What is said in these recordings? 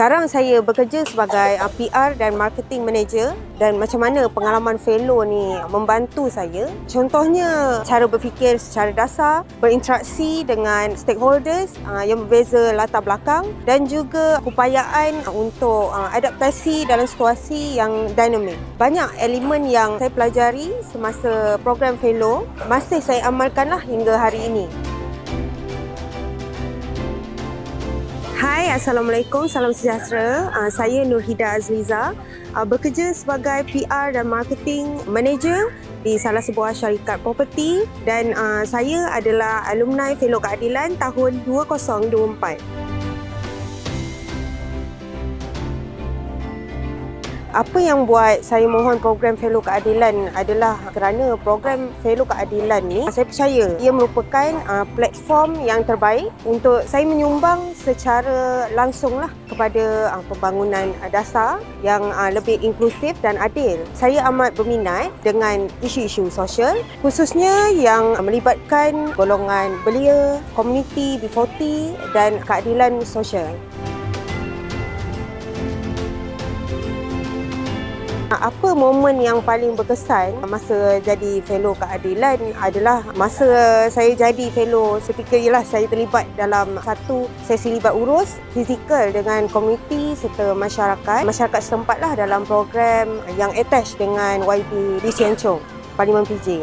Sekarang saya bekerja sebagai uh, PR dan marketing manager dan macam mana pengalaman fellow ni membantu saya. Contohnya cara berfikir secara dasar, berinteraksi dengan stakeholders uh, yang berbeza latar belakang dan juga upayaan untuk uh, adaptasi dalam situasi yang dinamik. Banyak elemen yang saya pelajari semasa program fellow masih saya amalkanlah hingga hari ini. Hai, Assalamualaikum. Salam sejahtera. Uh, saya Nurhida Azliza. Uh, bekerja sebagai PR dan marketing manager di salah sebuah syarikat property dan uh, saya adalah alumni Fellow Keadilan tahun 2024. Apa yang buat saya mohon program Fellow Keadilan adalah kerana program Fellow Keadilan ni saya percaya ia merupakan uh, platform yang terbaik untuk saya menyumbang secara langsung lah kepada uh, pembangunan uh, dasar yang uh, lebih inklusif dan adil. Saya amat berminat dengan isu-isu sosial khususnya yang melibatkan golongan belia, komuniti B40 dan keadilan sosial. Apa momen yang paling berkesan masa jadi fellow keadilan adalah masa saya jadi fellow seketika ialah saya terlibat dalam satu sesi libat urus fizikal dengan komuniti serta masyarakat. Masyarakat setempat lah dalam program yang attach dengan YB di Sian Chong, Parlimen PJ.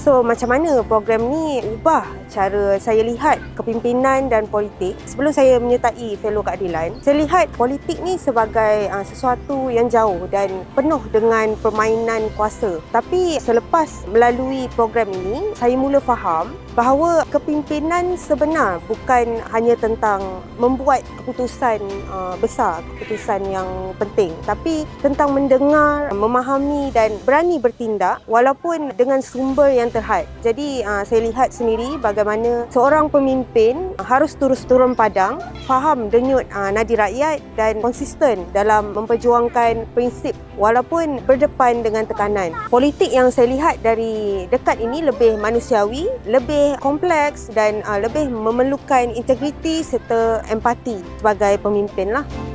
So macam mana program ni ubah cara saya lihat kepimpinan dan politik? Sebelum saya menyertai fellow keadilan saya lihat politik ni sebagai uh, sesuatu yang jauh dan penuh dengan permainan kuasa. Tapi selepas melalui program ini saya mula faham bahawa kepimpinan sebenar bukan hanya tentang membuat keputusan uh, besar keputusan yang penting. Tapi tentang mendengar memahami dan berani bertindak walaupun dengan sumber yang terhad. Jadi uh, saya lihat sendiri bagaimana seorang pemimpin harus terus turun padang, faham denyut uh, nadi rakyat dan konsisten dalam memperjuangkan prinsip walaupun berdepan dengan tekanan. Politik yang saya lihat dari dekat ini lebih manusiawi, lebih kompleks dan uh, lebih memerlukan integriti serta empati sebagai pemimpin lah.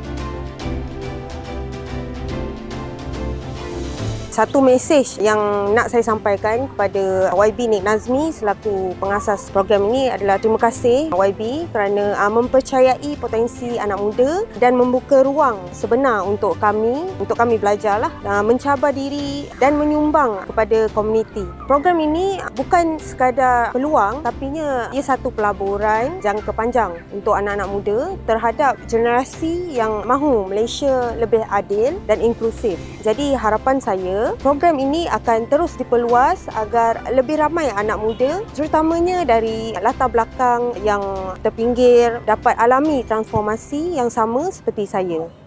Satu mesej yang nak saya sampaikan kepada YB Nik Nazmi selaku pengasas program ini adalah terima kasih YB kerana uh, mempercayai potensi anak muda dan membuka ruang sebenar untuk kami untuk kami belajarlah uh, mencabar diri dan menyumbang kepada komuniti. Program ini bukan sekadar peluang tapi ia satu pelaburan jangka panjang untuk anak-anak muda terhadap generasi yang mahu Malaysia lebih adil dan inklusif. Jadi harapan saya program ini akan terus diperluas agar lebih ramai anak muda terutamanya dari latar belakang yang terpinggir dapat alami transformasi yang sama seperti saya.